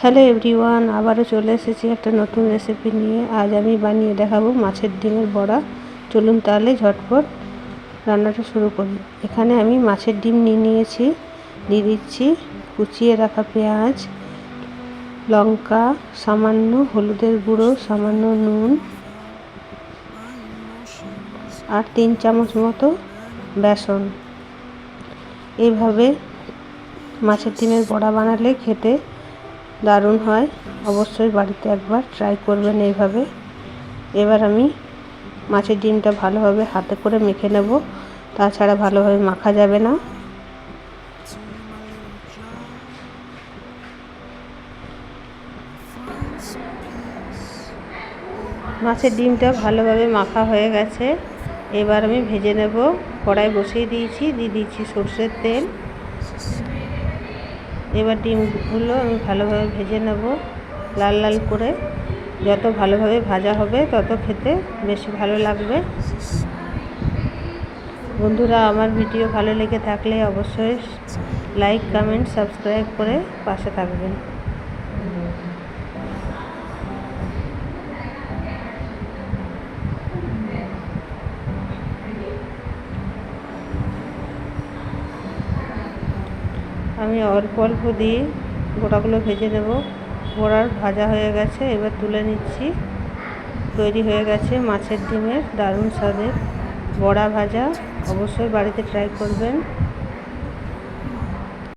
Hello everyone, আবারও চলে এসেছি একটা নতুন রেসিপি নিয়ে। আজ আমি বানিয়ে দেখাবো মাছের ডিমের বড়া। চলুন তাহলে ঝটপট রান্নাটা শুরু করি। এখানে আমি মাছের ডিম নিয়ে নিয়েছি, দিয়ে দিচ্ছি কুচিয়ে রাখা পেঁয়াজ, লঙ্কা, সামান্য হলুদের গুঁড়ো, সামান্য নুন আর তিন চামচ মতো বেসন। এইভাবে মাছের ডিমের বড়া বানালে খেতে দারুণ হয়। অবশ্যই বাড়িতে একবার ট্রাই করবেন এইভাবে। এবার আমি মাছের ডিমটা ভালোভাবে হাতে করে মেখে নেব। তাছাড়া ভালোভাবে মাখা যাবে না। মাছের ডিমটা ভালোভাবে মাখা হয়ে গেছে। এবার আমি ভেজে নেব। কড়াই বসিয়ে দিয়েছি। দিয়ে দিচ্ছি সর্ষের তেল। এবার ডিমগুলো আমি ভালোভাবে ভেজে নেব লাল লাল করে। যত ভালোভাবে ভাজা হবে তত খেতে বেশি ভালো লাগবে। বন্ধুরা, আমার ভিডিও ভালো লেগে থাকলে অবশ্যই লাইক কমেন্ট সাবস্ক্রাইব করে পাশে থাকবেন। আমি অল্প অল্প দিয়ে গোটাগুলো ভেজে নেব। বড়ার ভাজা হয়ে গেছে, এবার তুলে নিচ্ছি। তৈরি হয়ে গেছে মাছের ডিমের দারুণ স্বাদের বড়া ভাজা। অবশ্যই বাড়িতে ট্রাই করবেন।